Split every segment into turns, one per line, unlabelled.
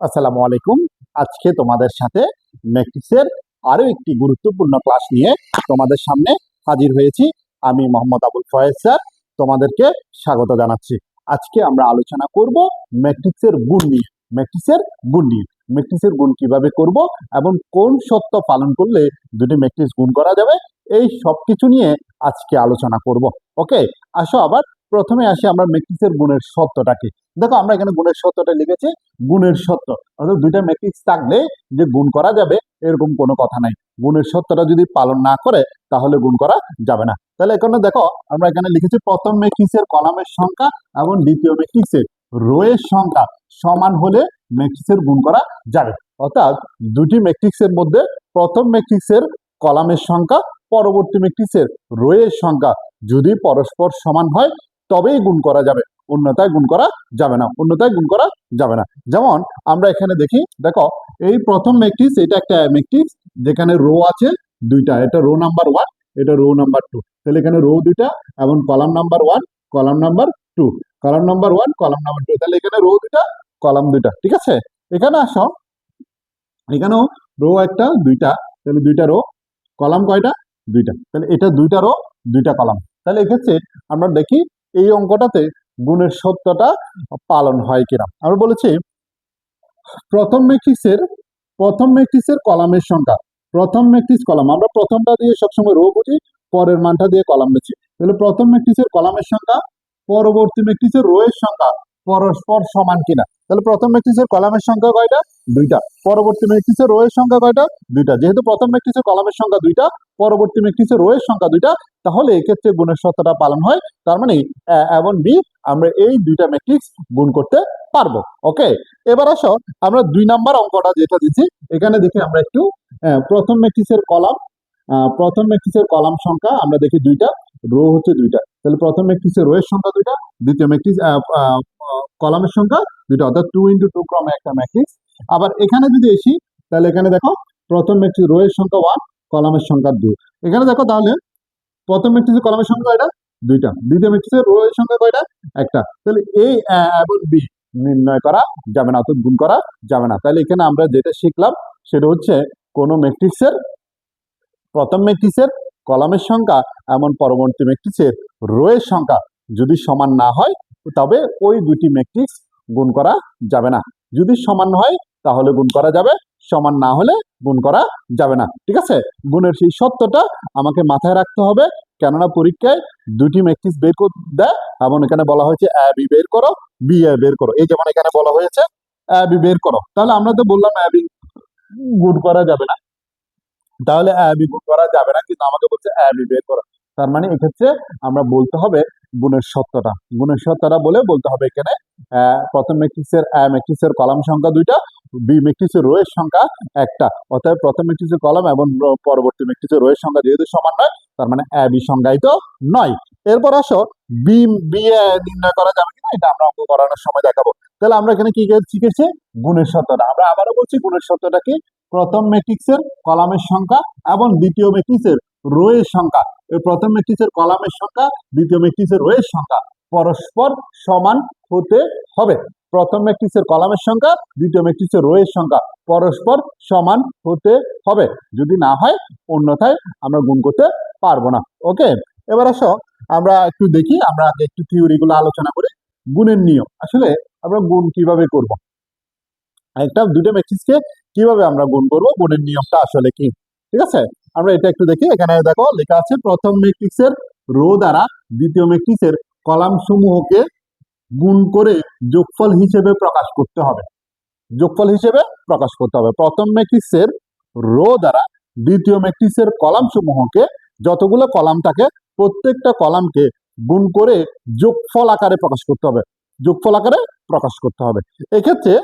আসসালামু আলাইকুম। আজকে তোমাদের সাথে ম্যাট্রিক্সের আরও একটি গুরুত্বপূর্ণ ক্লাস নিয়ে তোমাদের সামনে হাজির হয়েছি। আমি মোহাম্মদ আবুল ফয়েজ স্যার, তোমাদেরকে স্বাগত জানাচ্ছি। আজকে আমরা আলোচনা করব ম্যাট্রিক্সের গুণ নিয়ে, ম্যাট্রিক্সের গুণ নিয়ে। ম্যাট্রিক্সের গুণ কীভাবে করব এবং কোন সত্য পালন করলে দুটি ম্যাট্রিক্স গুণ করা যাবে, এই সব কিছু নিয়ে আজকে আলোচনা করব। ওকে, আসো আবার প্রথমে আসি আমরা ম্যাট্রিক্সের গুণের সত্যটাকে। দেখো, আমরা এখানে গুণের সত্যটা লিখেছি, গুণের সত্য। অর্থাৎ দুইটা ম্যাট্রিক্স থাকলে যে গুণ করা যাবে, এরকম কোনো কথা নাই। গুণের সত্যটা যদি পালন না করে, তাহলে গুণ করা যাবে না। তাহলে এখানে দেখো, আমরা এখানে লিখেছি প্রথম ম্যাট্রিক্সের কলামের সংখ্যা এবং দ্বিতীয় ম্যাট্রিক্সের রোয়ের সংখ্যা সমান হলে ম্যাট্রিক্সের গুণ করা যাবে। অর্থাৎ দুটি ম্যাট্রিক্সের মধ্যে প্রথম ম্যাট্রিক্সের কলামের সংখ্যা, পরবর্তী ম্যাট্রিক্সের রোয়ের সংখ্যা যদি পরস্পর সমান হয় তবেই গুণ করা যাবে। অন্যতায় গুণ করা যাবে না। অন্যতায় গুণ করা যাবে না। যেমন আমরা এখানে দেখি, দেখো, এই প্রথম ম্যাট্রিক্স এটা একটা ম্যাট্রিক্স যেখানে রো আছে দুইটা। এটা রো নাম্বার ওয়ান এটা রো নাম্বার টু তাহলে এখানে রো দুইটা এবং column number one column number two column number one column number two তাহলে এখানে রো দুইটা কলাম দুইটা। ঠিক আছে? এখানে আসো। এখানেও রো একটা, দুইটা। তাহলে দুইটা রো কলাম কয়টা? দুইটা। তাহলে এটা দুইটা রো দুইটা কলাম তাহলে এক্ষেত্রে আমরা দেখি এই অঙ্কটাতে গুণের সত্যটা পালন হয় কিনা। আমরা বলেছি, প্রথম ম্যাট্রিক্সের প্রথম ম্যাট্রিক্সের কলামের সংখ্যা। প্রথম ম্যাট্রিক্স কলাম, আমরা প্রথমটা দিয়ে সবসময় রো বুঝি, পরের মানটা দিয়ে কলাম বেছি। তাহলে প্রথম ম্যাট্রিক্সের কলামের সংখ্যা, পরবর্তী ম্যাট্রিক্সের রো এর সংখ্যা পরস্পর সমান কিনা। তাহলে প্রথম ম্যাট্রিক্সের কলামের সংখ্যা কয়টা? দুইটা। পরবর্তী ম্যাট্রিক্সের রো এর সংখ্যা কয়টা? দুইটা। যেহেতু প্রথম ম্যাট্রিক্সের কলামের সংখ্যা দুইটা, পরবর্তী ম্যাট্রিক্সের রো এর সংখ্যা দুইটা, তাহলে এক্ষেত্রে গুণের সত্যটা পালন হয় তার মানে এবং বি, আমরা এই দুইটা ম্যাট্রিক্স গুণ করতে পারব ওকে এবার আসো, আমরা দুই নাম্বার অঙ্কটা যেটা দিচ্ছি, এখানে দেখি আমরা একটু প্রথম ম্যাট্রিক্সের কলাম প্রথম ম্যাট্রিক্সের কলাম সংখ্যা, আমরা দেখি দুইটা রো হচ্ছে দুইটা, তাহলে প্রথম ম্যাট্রিক্সের রো এর সংখ্যা দুইটা, দ্বিতীয় ম্যাট্রিক্স কলামের সংখ্যা দুইটা, অর্থাৎ টু ইন্টু টু ক্রমে একটা ম্যাট্রিক্স আবার এখানে যদি এসি তাহলে এখানে দেখো, প্রথম ম্যাট্রিক্স রো এর সংখ্যা ওয়ান কলামের সংখ্যা দুই। এখানে দেখো তাহলে, প্রথম ম্যাট্রিক্সের কলামের সংখ্যা কয়টা দুইটা। দুইটা ম্যাট্রিক্সের রো এর সংখ্যা কয়টা? একটা। তাহলে আ এবং বি নির্ণয় করা যাবে না, অর্থাৎ গুণ করা যাবে না। তাহলে এখানে আমরা যেটা শিখলাম, সেটা হচ্ছে কোনো ম্যাট্রিক্সের প্রথম ম্যাট্রিক্সের কলামের সংখ্যা এমন পরবর্তী ম্যাট্রিক্সের রো এর সংখ্যা যদি সমান না হয়, তবে ওই দুটি ম্যাট্রিক্স গুণ করা যাবে না। যদি সমান হয়, তাহলে গুণ করা যাবে। সমান না হলে গুণ করা যাবে না। ঠিক আছে? গুণের সেই সত্যটা আমাকে মাথায় রাখতে হবে। কেননা পরীক্ষায় দুটি ম্যাট্রিক্স বের করে দেয় এবং এখানে বলা হয়েছে এ বি বের করো বি এ বের করো। এই যেমন এখানে বলা হয়েছে এ বি বের করো। তাহলে আমরা তো বললাম এ বি গুণ করা যাবে না। তাহলে এ বি গুণ করা যাবে না, কিন্তু আমাকে বলছে এ বি বের করো। তার মানে এক্ষেত্রে আমরা বলতে হবে গুণের সত্যটা গুণের সত্যটা বলে বলতে হবে এখানে প্রথম ম্যাট্রিক্সের এ ম্যাট্রিক্সের কলাম সংখ্যা দুইটা বি ম্যাট্রিক্সের রো এর সংখ্যা একটা। অর্থাৎ প্রথম ম্যাট্রিক্সের কলাম এবং পরবর্তী ম্যাট্রিক্সের রো এর সংখ্যা যেহেতু সমান নয় তার মানে এ, বি সংজ্ঞায়িত নয়। এরপর আসো বি বিয়ে নির্ণয় করা যাবে কিনা, এটা আমরা অঙ্ক করানোর সময় দেখাবো। তাহলে আমরা এখানে কি শিখেছি? গুণের সত্যটা। আমরা আবারও বলছি গুণের সত্যটা কি? প্রথম ম্যাট্রিক্সের কলামের সংখ্যা এবং দ্বিতীয় ম্যাট্রিক্সের রোয়ের সংখ্যা। প্রথম ম্যাট্রিক্সের কলামের সংখ্যা, দ্বিতীয় ম্যাট্রিক্সের রো এর সংখ্যা। পরস্পর সমান হতে হবে। প্রথম ম্যাট্রিক্সের কলামের সংখ্যা, দ্বিতীয় ম্যাট্রিক্সের রো এর সংখ্যা। পরস্পর সমান হতে হবে। যদি না হয়, অন্যথায় আমরা গুণ করতে পারব না। ওকে? এবার আসো, আমরা একটু দেখি, আমরা একটু থিওরি গুলো আলোচনা করি। গুণের নিয়ম। আসলে আমরা গুণ কীভাবে করব? একটা, দুটো ম্যাট্রিক্সকে কীভাবে আমরা গুণ করব? গুণের নিয়মটা আসলে কি? ঠিক আছে? আমরা এটা একটু দেখি। এখানে দেখো, লেখা আছে, প্রথম ম্যাট্রিক্সের রো দ্বারা দ্বিতীয় ম্যাট্রিক্সের কলাম সমূহকে গুণ করে যোগফল হিসেবে প্রকাশ করতে হবে। যোগফল হিসেবে প্রকাশ করতে হবে। প্রথম ম্যাট্রিক্সের রো দ্বারা দ্বিতীয় ম্যাট্রিক্সের কলাম সমূহকে যতগুলো কলাম থাকে, প্রত্যেকটা কলামকে গুণ করে যোগফল আকারে প্রকাশ করতে হবে। যোগফল আকারে প্রকাশ করতে হবে। এক্ষেত্রে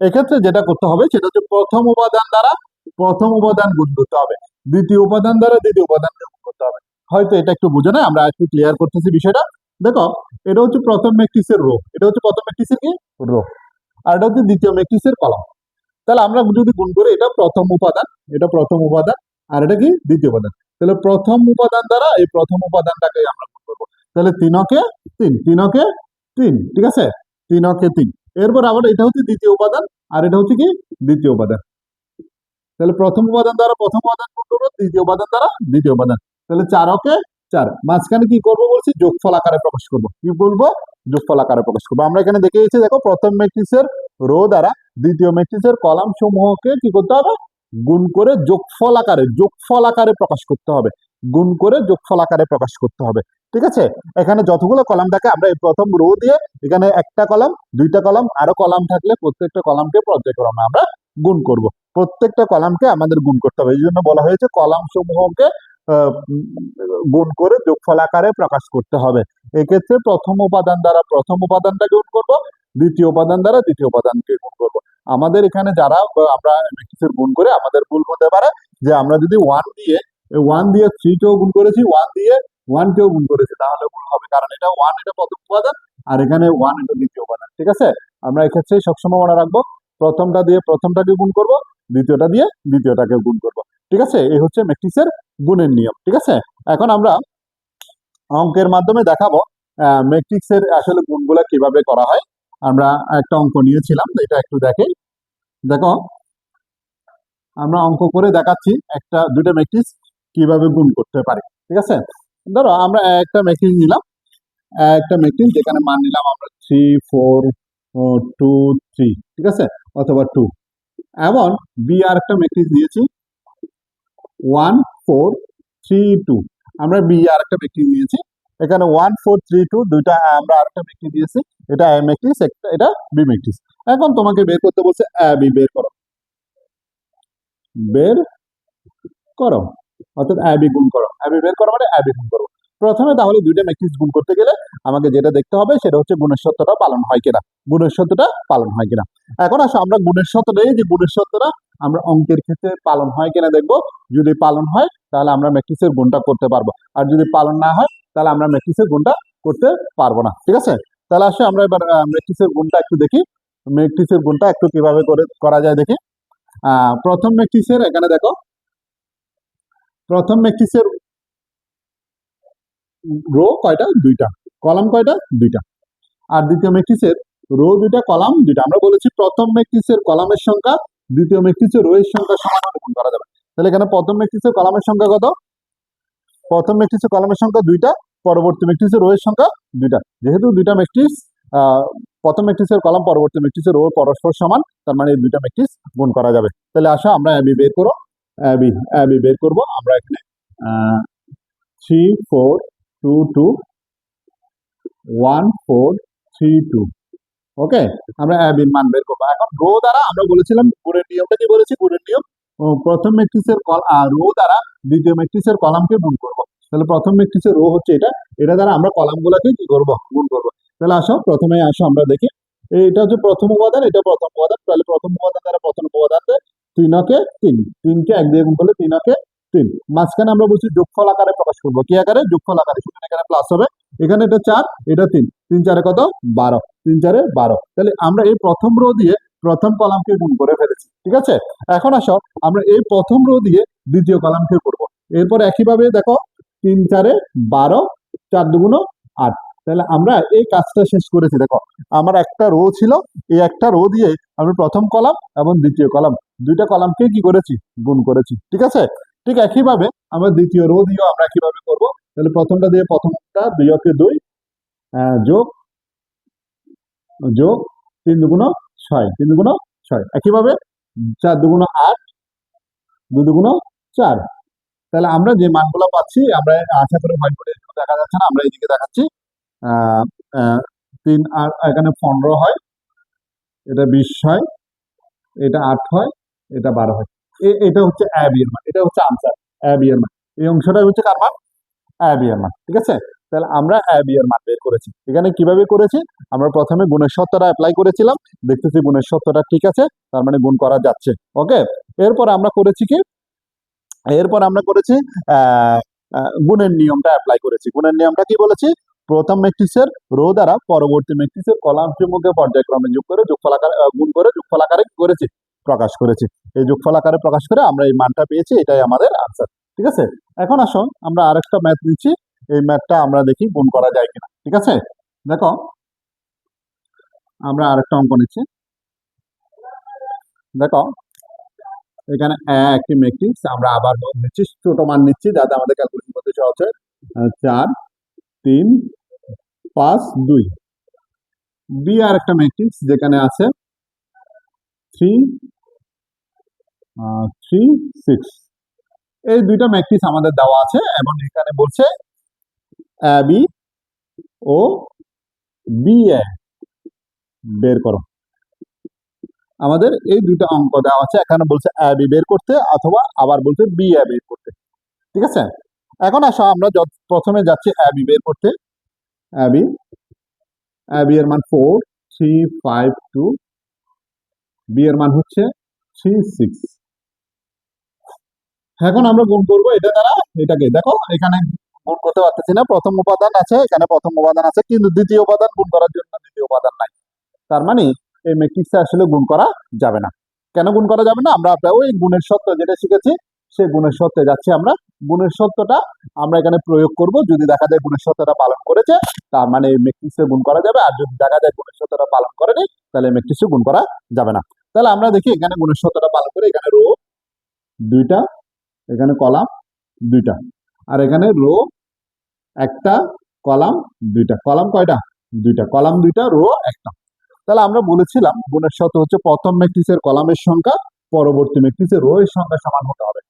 এক্ষেত্রে যেটা করতে হবে, সেটা হচ্ছে প্রথম উপাদান দ্বারা প্রথম উপাদান গুণ করতে হবে। দ্বিতীয় উপাদান দ্বারা দ্বিতীয় উপাদান গুণ করতে হবে। হয়তো এটা একটু বুঝে না, আমরা একটু ক্লিয়ার করতেছি বিষয়টা। দেখো, এটা হচ্ছে প্রথম ম্যাট্রিক্সের রো এটা হচ্ছে প্রথম ম্যাট্রিক্সের কি? রো আর এটা হচ্ছে দ্বিতীয় ম্যাট্রিক্সের কলাম তাহলে আমরা যদি গুণ করি, এটা প্রথম উপাদান, এটা প্রথম উপাদান, আর এটা কি? দ্বিতীয় উপাদান। তাহলে প্রথম উপাদান দ্বারা এই প্রথম উপাদানটাকে আমরা গুণ করব। তাহলে তিনকে তিন তিনকে তিন, ঠিক আছে? তিনকে তিন। এরপর আবার এটা হচ্ছে দ্বিতীয় উপাদান, আর এটা হচ্ছে কি? দ্বিতীয় উপাদান। তাহলে প্রথম উপাদান দ্বারা প্রথম উপাদান গুণ করব দ্বিতীয় উপাদান দ্বারা দ্বিতীয় উপাদান। তাহলে চারকে চার। মাঝখানে কি করব বলছি? যোগফল আকারে প্রকাশ করব। কি বলব? যোগফল আকারে প্রকাশ করব। আমরা এখানে দেখে গেছি, দেখো, প্রথম ম্যাট্রিক্সের রো দ্বারা দ্বিতীয় ম্যাট্রিক্সের কলাম সমূহকে কি করতে হবে? গুণ করে যোগফল আকারে যোগফল আকারে প্রকাশ করতে হবে। গুণ করে যোগফল আকারে প্রকাশ করতে হবে। ঠিক আছে? এখানে যতগুলো কলাম থাকে, আমরা এই প্রথম রো দিয়ে এখানে একটা কলাম, দুইটা কলাম, আরও কলাম থাকলে প্রত্যেকটা কলামকে পর্যায়ক্রমে আমরা। গুণ করব। প্রত্যেকটা কলামকে আমাদের গুণ করতে হবে। এই জন্য বলা হয়েছে কলাম সমূহকে গুণ করে যোগফল আকারে প্রকাশ করতে হবে। এক্ষেত্রে প্রথম উপাদান দ্বারা প্রথম উপাদানটাকে গুণ করব, দ্বিতীয় উপাদান দ্বারা দ্বিতীয় উপাদানকে গুণ করব। আমাদের এখানে যারা আমরা ম্যাট্রিক্সের গুণ করে আমাদের ভুল হতে পারে, যে আমরা যদি ওয়ান দিয়ে ওয়ান দিয়ে থ্রি কেও গুণ করেছি ওয়ান দিয়ে ওয়ান কেও গুণ করেছি, তাহলে ভুল হবে। কারণ এটা ওয়ান এটা প্রথম উপাদান, আর এখানে ওয়ান এটা দ্বিতীয় উপাদান। ঠিক আছে? আমরা এক্ষেত্রে সবসময় মনে রাখব প্রথমটা দিয়ে প্রথমটাকে গুণ করব, দ্বিতীয়টা দিয়ে দ্বিতীয়টাকে গুণ করব। ঠিক আছে? এই হচ্ছে ম্যাট্রিক্সের গুণের নিয়ম। ঠিক আছে? এখন আমরা অঙ্কের মাধ্যমে দেখাবো ম্যাট্রিক্সের আসলে গুণগুলো কীভাবে করা হয়। আমরা একটা অঙ্ক নিয়েছিলাম এটা একটু দেখে দেখো, আমরা অঙ্ক করে দেখাচ্ছি একটা দুটো ম্যাট্রিক্স কীভাবে গুণ করতে পারি। ঠিক আছে? ধরো, আমরা একটা ম্যাট্রিক্স নিলাম। একটা ম্যাট্রিক্স যেখানে মান নিলাম আমরা থ্রি ফোর টু থ্রি ঠিক আছে? অথবা টু এমন বি আর একটা ম্যাট্রিক্স দিয়েছি। ওয়ান ফোর থ্রি টু আমরা বি আর একটা ম্যাট্রিক্স নিয়েছি। এখানে ওয়ান ফোর থ্রি টু দুইটা আমরা আরেকটা ম্যাট্রিক্স দিয়েছি। এটা এ ম্যাট্রিক্স একটা এটা বি ম্যাট্রিক্স এখন তোমাকে বের করতে বলছে এ বি বের করো। বের করো। অর্থাৎ এ বি গুণ করো। এ বি বের করো মানে এ বি গুণ করো। প্রথমে তাহলে দুইটা ম্যাট্রিক্স গুণ করতে গেলে আমাকে যেটা দেখতে হবে সেটা হচ্ছে গুণের সত্যটা পালন হয় কিনা। গুণের সত্যটা পালন হয় কিনা। এখন আসো, আমরা গুণের সত্যটা এই যে গুণের সত্যটা আমরা অঙ্কের ক্ষেত্রে পালন হয় কিনা দেখব। যদি পালন হয়, তাহলে আমরা ম্যাট্রিক্সের গুণটা করতে পারব। আর যদি পালন না হয়, তাহলে আমরা ম্যাট্রিক্সের গুণটা করতে পারব না। ঠিক আছে? তাহলে আসে, আমরা এবার ম্যাট্রিক্সের গুণটা একটু দেখি। ম্যাট্রিক্সের গুণটা একটু কীভাবে করে, করা যায় দেখি। প্রথম ম্যাট্রিক্সের এখানে দেখো। প্রথম ম্যাট্রিক্সের রো কয়টা? দুইটা। কলাম কয়টা? দুইটা। আর দ্বিতীয় ম্যাট্রিক্সের রো দুইটা কলাম দুইটা। আমরা বলেছি প্রথম ম্যাট্রিক্সের কলামের সংখ্যা, দ্বিতীয় ম্যাট্রিক্সের রো এর সংখ্যা সমান গুণ করা যাবে। তাহলে এখানে প্রথম ম্যাট্রিক্সের কলামের সংখ্যা কত? প্রথম ম্যাট্রিক্সের কলামের সংখ্যা দুইটা, পরবর্তী ম্যাট্রিক্সের রো এর সংখ্যা দুইটা। যেহেতু দুইটা ম্যাট্রিক্স প্রথম ম্যাট্রিক্সের কলাম পরবর্তী ম্যাট্রিক্সের রো পরস্পর সমান, তার মানে দুইটা ম্যাট্রিক্স গুণ করা যাবে। তাহলে আসো, আমরা অ্যাবি বের করো। অ্যাবি অ্যাবি বের করব। আমরা এখানে three four two two one four three two okay আমরা অ্যাবির মান বের করব। এখন রো দ্বারা আমরা বলেছিলাম গুণের নিয়মটা কি বলেছি? গুণের নিয়ম। প্রথম ম্যাট্রিক্সের রো দ্বারা দ্বিতীয় ম্যাট্রিক্সের কলামকে গুণ করব। তাহলে প্রথম ম্যাট্রিক্সের রো হচ্ছে এটা। এটা দ্বারা আমরা কলামগুলোকে কি করব? গুণ করব। তাহলে আসো, প্রথমে আসো আমরা দেখি। এটা হচ্ছে প্রথম উপাদান, এটা প্রথম উপাদান। তাহলে প্রথম উপাদান দ্বারা প্রথম উপাদান তিনকে তিন। তিনকে এক দিয়ে গুণ করলে তিনকে তিন। মাঝখানে আমরা বলছি যোগফল আকারে প্রকাশ করব। কি আকারে? যোগফল আকারে। সুতরাং এখানে প্লাস হবে। এখানে এটা চার, এটা তিন। তিন চারে কত? বারো। তিন চারে বারো। তাহলে আমরা এই প্রথম রো দিয়ে প্রথম কলামকে গুণ করে ফেলেছি। ঠিক আছে? এখন আসো, আমরা এই প্রথম রো দিয়ে দ্বিতীয় কলামকে করব। এরপর একইভাবে দেখো, তিন চারে বারো, চার দুগুণ আট। তাহলে আমরা এই কাজটা শেষ করেছি। দেখো, আমার একটা রো ছিল। এই একটা রো দিয়ে আমি প্রথম কলাম এবং দ্বিতীয় কলাম দুইটা কলামকে কি করেছি? গুণ করেছি। ঠিক আছে? ঠিক একইভাবে আমরা দ্বিতীয় রো দিয়েও আমরা কীভাবে করব? তাহলে প্রথমটা দিয়ে প্রথমটা দুই অকে দুই যোগ যোগ তিন দুগুণ ছয়, তিন দুগুণ ছয়। একইভাবে চার দুগুণ আট দুই দুগুণ চার। তাহলে আমরা যে মানগুলো পাচ্ছি, আমরা আশা করি হোয়াইট বোর্ডে দেখা যাচ্ছে না, আমরা এইদিকে দেখাচ্ছি। তিন আর, এখানে পনেরো হয়, এটা বিশ হয়, এটা আট হয়, এটা বারো হয়। এটা হচ্ছে অ্যাবিয়ার মান এটা হচ্ছে আনসার অ্যাবিয়ার মান এই অংশটা হচ্ছে কার মান অ্যাবিয়ার মান ঠিক আছে? তাহলে আমরা অ্যাবিয়ার মান বের করেছি। এখানে কীভাবে করেছি? আমরা প্রথমে গুণের সত্যটা অ্যাপ্লাই করেছিলাম, দেখতেছি গুণের সত্যটা ঠিক আছে, তার মানে গুণ করা যাচ্ছে ওকে এরপর আমরা করেছি কি? এরপর আমরা করেছি গুণের নিয়মটা অ্যাপ্লাই করেছি। গুণের নিয়মটা কি বলেছি? প্রথম ম্যাট্রিক্সের রো দ্বারা পরবর্তী ম্যাট্রিক্সের কলাম সমূহকে পর্যায়ক্রমে যোগ করে যোগফল আকারে গুণ করে যোগফল আকারে করেছি। প্রকাশ করেছি। এই যোগফল আকারে প্রকাশ করে আমরা এই মানটা পেয়েছি, এটাই আমাদের আনসার ঠিক আছে? এখন আসো আমরা আরেকটা ম্যাথ নিচ্ছি, এই ম্যাথটা আমরা দেখি গুণ করা যায় কিনা, ঠিক আছে? দেখো, আমরা আরেকটা অঙ্ক নিচ্ছি। দেখো, এখানে একটি ম্যাট্রিক্স আমরা আবার নিচ্ছি, ছোট মান নিচ্ছি, যাতে আমাদের ক্যালকুলেশন করতে সহজ হয়। চার, তিন, পাঁচ, দুই। বি আর একটা ম্যাট্রিক্স যেখানে আছে থ্রি থ্রি সিক্স এই দুইটা ম্যাট্রিক্স আমাদের দেওয়া আছে, এবং এখানে বলছে বি ও বি এ বের করো। আমাদের এই দুইটা অঙ্ক দেওয়া আছে, এখানে বলছে এ বি বের করতে, অথবা আবার বলছে বি এ বের করতে। ঠিক আছে? এখন আসো, আমরা প্রথমে যাচ্ছি এ বি বের করতে। বি বি এর মান four three five two B এর মান হচ্ছে থ্রি সিক্স এখন আমরা গুণ করব, এটা দ্বারা এটাকে। দেখো, এখানে গুণ করতে পারতেছি না। প্রথম উপাদান আছে, এখানে প্রথম উপাদান আছে, কিন্তু দ্বিতীয় উপাদান গুণ করার জন্য দ্বিতীয় উপাদান নাই। তার মানে এই ম্যাট্রিক্সে আসলে গুণ করা যাবে না। কেন গুণ করা যাবে না? আমরা ওই গুণের সত্য যেটা শিখেছি, সেই গুণের সত্যে যাচ্ছি আমরা। গুণের সত্যটা আমরা এখানে প্রয়োগ করব। যদি দেখা যায় গুণের সত্যটা পালন করেছে, তার মানে এই ম্যাট্রিক্সে গুণ করা যাবে। আর যদি দেখা যায় গুণের সত্যটা পালন করেনি, তাহলে ম্যাট্রিক্সে গুণ করা যাবে না। তাহলে আমরা দেখি এখানে গুণের সত্যটা পালন করে, এখানে রো দুইটা এখানে কলাম দুইটা। আর এখানে রো একটা, কলাম দুইটা। কলাম কয়টা? দুইটা। কলাম দুইটা, রো একটা। তাহলে আমরা বলেছিলাম গুণের শর্ত হচ্ছে প্রথম ম্যাট্রিক্সের কলামের সংখ্যা, পরবর্তী ম্যাট্রিক্সের রো এর সংখ্যা সমান হতে হবে।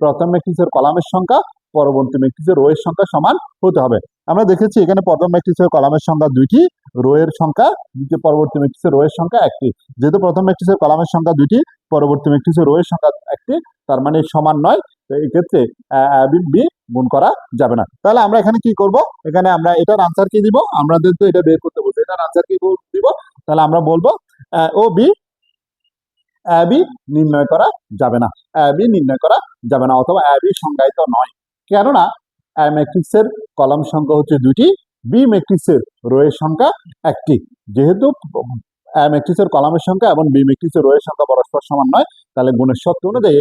প্রথম ম্যাট্রিক্সের কলামের সংখ্যা, পরবর্তী ম্যাট্রিক্সের রো এর সংখ্যা সমান হতে হবে। আমরা দেখেছি এখানে প্রথম ম্যাট্রিক্সের কলামের সংখ্যা দুইটি রো এর সংখ্যা দ্বিতীয়, পরবর্তী ম্যাট্রিক্সের রো এর সংখ্যা একটি। যেহেতু প্রথম ম্যাট্রিক্সের কলামের সংখ্যা দুইটি, পরবর্তী ম্যাট্রিক্সের রো এর সংখ্যা একটি, তার মানে সমান নয়। তো ক্ষেত্রে বি গুণ করা যাবে না। তাহলে আমরা এখানে কি করব? এখানে আমরা এটার আনসার কি দিব? আমাদের তো এটা বের করতে বলছে, এটার আনসার কি দিব? তাহলে আমরা বলব ও, বি বি নির্ণয় করা যাবে না। বি নির্ণয় করা যাবে না, অথবা বি সংজ্ঞায়িত নয়। কেননা ম্যাট্রিক্সের কলাম সংখ্যা হচ্ছে দুইটি বি ম্যাট্রিক্সের রোয়ের সংখ্যা একটি। যেহেতু ম্যাট্রিক্সের কলামের সংখ্যা এবং বি ম্যাট্রিক্সের রোয়ের সংখ্যা পরস্পর সমান নয়, তাহলে গুণের সত্য অনুযায়ী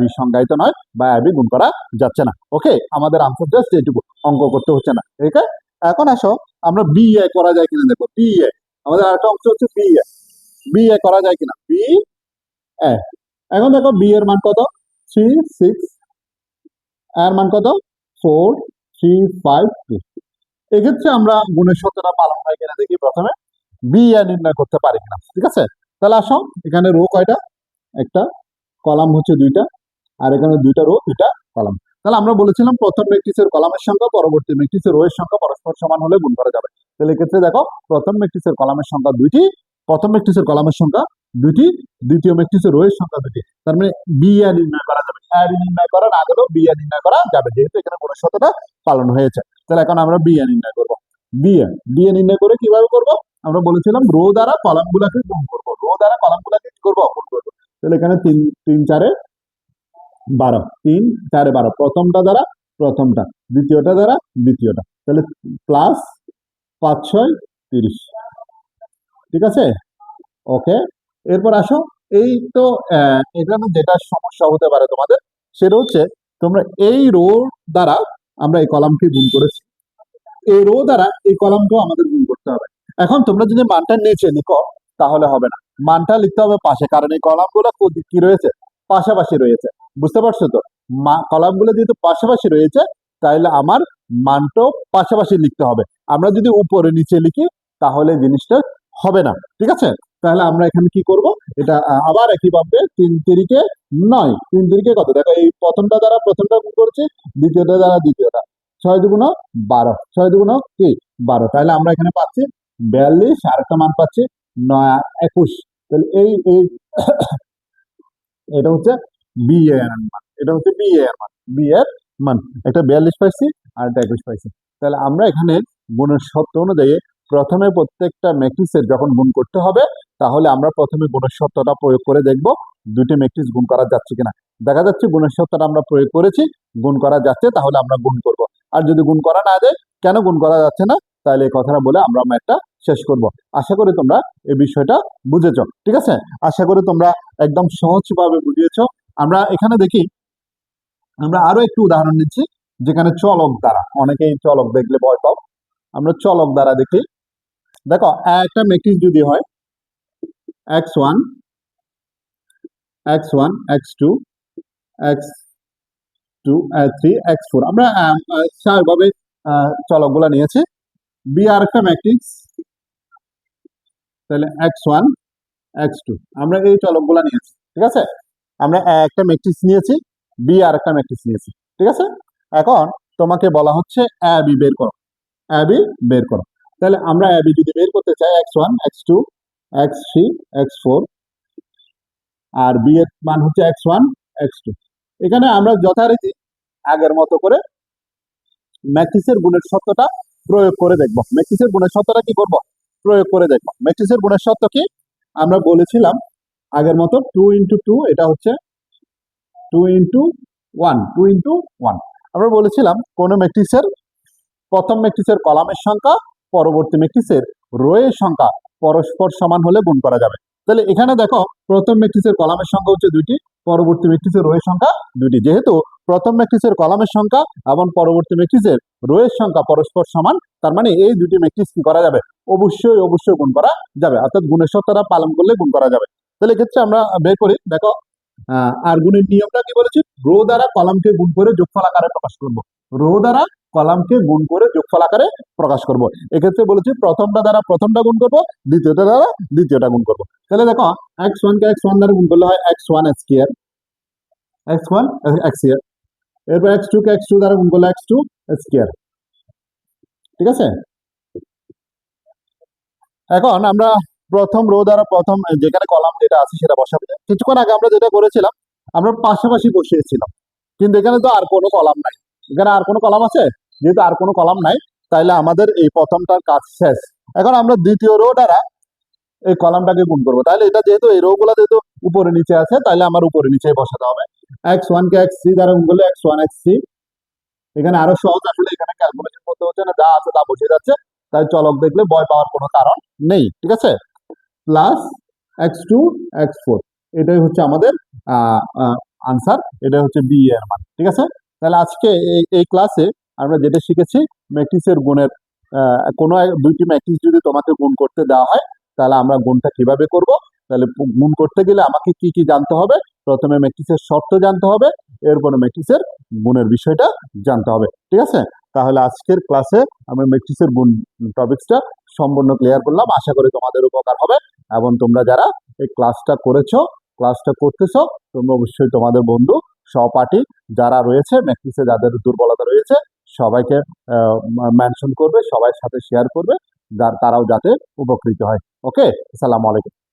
বি সংজ্ঞায়িত নয় বা বি গুণ করা যাচ্ছে না। ওকে আমাদের আনসার জাস্ট এইটুকু, অঙ্ক করতে হচ্ছে না। ঠিক আছে এখন আসো, আমরা বি এ করা যায় কিনা দেখো। বি এ আমাদের আরেকটা অংশ হচ্ছে বি এ বি এ করা যায় কিনা? বি এ এখন দেখো বি এর মান কত? থ্রি সিক্স এর মান কত? ফোর থ্রি ফাইভ টু এক্ষেত্রে আমরা গুণের সত্যটা পালন হয় কিনা দেখি প্রথমে। বি এ নির্ণয় করতে পারি কিনা, ঠিক আছে? তাহলে আসো, এখানে রো কয়টা? একটা কলাম হচ্ছে দুইটা, আর এখানে দুইটা রো দুইটা কলাম। তাহলে আমরা বলেছিলাম প্রথম ম্যাট্রিক্সের কলামের সংখ্যা, পরবর্তী ম্যাট্রিক্সের রো এর সংখ্যা পরস্পর সমান হলে গুণ করা যাবে। তাহলে এক্ষেত্রে দেখো, প্রথম ম্যাট্রিক্সের কলামের সংখ্যা দুইটি, প্রথম ম্যাট্রিক্সের কলামের সংখ্যা দুইটি, দ্বিতীয় ম্যাট্রিক্সের রো এর সংখ্যা দুইটি। তার মানে বি এ নির্ণয় করা যাবে। এ নির্ণয় করা না গেলেও বি এ নির্ণয় করা যাবে, যেহেতু এখানে গুণের সত্যটা পালন হয়েছে। তাহলে এখন আমরা বি এ নির্ণয় করব। বি এ নির্ণয় করে কীভাবে করব? আমরা বলেছিলাম রো দ্বারা কলাম গুলাকে গুণ করব। রো দ্বারা কলাম গুলাকে কি করব? গুণ করব। তাহলে এখানে তিন তিন, চারে বারো। তিন, চারে বারো। প্রথমটা দ্বারা প্রথমটা, দ্বিতীয়টা দ্বারা দ্বিতীয়টা। তাহলে প্লাস পাঁচ, ছয়, তিরিশ। ঠিক আছে? ওকে এরপর আসো। এই তো এখানে যেটা সমস্যা হতে পারে তোমাদের, সেটা হচ্ছে তোমরা এই রো দ্বারা আমরা এই কলামকে গুণ করেছি। এই রো দ্বারা এই কলামকেও আমাদের গুণ করতে হবে। এখন তোমরা যদি মানটা নিচে লিখো, তাহলে হবে না। মানটা লিখতে হবে পাশে, কারণ এই কলামগুলো কো- রয়েছে? পাশাপাশি রয়েছে। বুঝতে পারছ তো? কলামগুলো যেহেতু পাশাপাশি রয়েছে তাহলে আমার মানটাও পাশাপাশি লিখতে হবে। আমরা যদি উপরে নিচে লিখি, তাহলে জিনিসটা হবে না। ঠিক আছে? তাহলে আমরা এখানে কি করব? এটা আবার একই ভাবে তিন তিরিকে নয়। তিন তিরিকে কত? দেখো এই প্রথমটা দ্বারা প্রথমটা গুণ করেছি, দ্বিতীয়টা দ্বারা দ্বিতীয়টা। ছয় দুগুণ বারো। ছয় দুগুণ কি? বারো। তাহলে আমরা এখানে পাচ্ছি বিয়াল্লিশ আর একটা মান পাচ্ছি নয়, একুশ। তাহলে এই এই এটা হচ্ছে বি এর মান। এটা হচ্ছে বি এর মান। বি এর মান। একটা বিয়াল্লিশ পাইছি আর একটা একুশ পাইছি। তাহলে আমরা এখানে গুণের সত্য অনুযায়ী প্রথমে প্রত্যেকটা ম্যাট্রিক্সের যখন গুণ করতে হবে, তাহলে আমরা প্রথমে গুণের সত্যটা প্রয়োগ করে দেখব দুটি ম্যাট্রিক্স গুণ করা যাচ্ছে কিনা। দেখা যাচ্ছে গুণের সত্যটা আমরা প্রয়োগ করেছি, গুণ করা যাচ্ছে, তাহলে আমরা গুণ করব। আর যদি গুণ করা না যায়, কেন গুণ করা যাচ্ছে না? তাহলে এই কথাটা বলে আমরা ম্যাথটা শেষ করব। আশা করি তোমরা এই বিষয়টা বুঝেছ, ঠিক আছে? আশা করি তোমরা একদম সহজভাবে বুঝিয়েছ। আমরা এখানে দেখি, আমরা আরও একটু উদাহরণ নিচ্ছি, যেখানে চলক দ্বারা, অনেকেই চলক দেখলে ভয় পাও। আমরা চলক দ্বারা দেখি, দেখো, একটা ম্যাট্রিক্স যদি হয় x one x one x two x two three x four আমরা স্বাভাবিকভাবে চলকগুলো নিয়েছি। বি আর একটা ম্যাট্রিক্স তাহলে এক্স ওয়ান এক্স টু আমরা এই চলকগুলো নিয়েছি, ঠিক আছে? আমরা একটা ম্যাট্রিক্স নিয়েছি বি আর একটা ম্যাট্রিক্স নিয়েছি, ঠিক আছে? এখন তোমাকে বলা হচ্ছে এ বি বের করো এ বি বের করো। তাহলে আমরা এ বি যদি বের করতে চাই x one x two x three x four আর বি এর মান হচ্ছে এক্স ওয়ান এক্স টু এখানে আমরা যথারীতি আগের মতো করে ম্যাট্রিক্সের গুণের সত্যটা প্রয়োগ করে দেখব। ম্যাট্রিক্সের গুণের সত্যটা কি করব? প্রয়োগ করে দেখব। ম্যাট্রিক্সের গুণের সত্য কি? আমরা বলেছিলাম আগের মতো টু ইন্টু টু এটা হচ্ছে two into one two into one আমরা বলেছিলাম কোন ম্যাট্রিক্সের প্রথম ম্যাট্রিক্সের কলামের সংখ্যা, পরবর্তী ম্যাট্রিক্সের রোয়ের সংখ্যা পরস্পর সমান হলে গুণ করা যাবে। তাহলে এখানে দেখো, প্রথম ম্যাট্রিক্সের কলামের সংখ্যা হচ্ছে দুইটি, পরবর্তী ম্যাট্রিক্সের রোয়ের সংখ্যা দুইটি। যেহেতু প্রথম ম্যাট্রিক্সের কলামের সংখ্যা এবং পরবর্তী ম্যাট্রিক্সের রোয়ের সংখ্যা পরস্পর সমান, তার মানে এই দুটি ম্যাট্রিক্স কি করা যাবে? অবশ্যই অবশ্যই গুণ করা যাবে। অর্থাৎ গুণের সত্যটা পালন করলে গুণ করা যাবে। তাহলে এক্ষেত্রে আমরা বের করি, দেখো আর গুণের নিয়মটা কি বলেছি? রো দ্বারা কলামকে গুণ করে যোগফল আকারে প্রকাশ করব। রো দ্বারা কলামকে গুণ করে যোগফল আকারে প্রকাশ করব। এক্ষেত্রে বলেছি প্রথমটা দ্বারা প্রথমটা গুণ করব, দ্বিতীয়টা দ্বারা দ্বিতীয়টা গুণ করব। তাহলে দেখো এক্স ওয়ান কে এক্স ওয়ান দ্বারা গুণ করলে হয় x one x square x one x ইয়ার এরপর এক্স টু কে এক্স টু দ্বারা গুণ করলে এক্স টু এক্স কিয়ার ঠিক আছে? এখন আমরা প্রথম রো দ্বারা প্রথম, যেখানে কলাম যেটা আছে সেটা বসাবো। কিছুক্ষণ আগে আমরা যেটা করেছিলাম, আমরা পাশাপাশি বসিয়েছিলাম। কিন্তু এখানে তো আর কোনো কলাম নাই। এখানে আর কোনো কলাম আছে? যেহেতু আর কোনো কলাম নাই, তাইলে আমাদের এই প্রথমটার কাজ শেষ। এখন আমরা দ্বিতীয় রো দ্বারা এই কলামটাকে গুণ করব। তাহলে এটা যেহেতু, এই রো গুলা যেহেতু উপরে নিচে আছে তাহলে আমার উপরে নিচে বসাতে হবে। এক্স ওয়ান কে এক্স থ্রি দ্বারা গুণ করলে এক্স ওয়ান এক্স থ্রি এখানে আরও সহজ আসলে এখানে ক্যালকুলেশন করতে হচ্ছে না, যা আছে তা বসে যাচ্ছে। তাই চলক দেখলে ভয় পাওয়ার কোনো কারণ নেই, ঠিক আছে? Plus x two x four এটাই হচ্ছে আমাদের আনসার এটাই হচ্ছে বি এর মান, ঠিক আছে? তাহলে আজকে এই ক্লাসে আমরা যেটা শিখেছি ম্যাট্রিক্সের গুণের কোনো দুইটি ম্যাট্রিক্স যদি তোমাকে গুণ করতে দেওয়া হয়, তাহলে আমরা গুণটা কীভাবে করব? তাহলে গুণ করতে গেলে আমাকে কি কি জানতে হবে? প্রথমে ম্যাট্রিক্সের শর্ত জানতে হবে, এরপরে ম্যাট্রিক্সের গুণের বিষয়টা জানতে হবে। ঠিক আছে? তাহলে আজকের ক্লাসে আমরা ম্যাট্রিক্সের গুণ টপিক্সটা সম্পূর্ণ ক্লিয়ার করলাম। আশা করি তোমাদের উপকার হবে। এবং তোমরা যারা এই ক্লাসটা করেছ ক্লাসটা করতেছো, তোমরা অবশ্যই তোমাদের বন্ধু, সহপাঠী যারা রয়েছে ম্যাট্রিক্সে যাদের দুর্বলতা রয়েছে, সবাইকে মেনশন করবে সবার সাথে শেয়ার করবে যার তারাও যাতে উপকৃত হয়। ওকে আসসালামু আলাইকুম।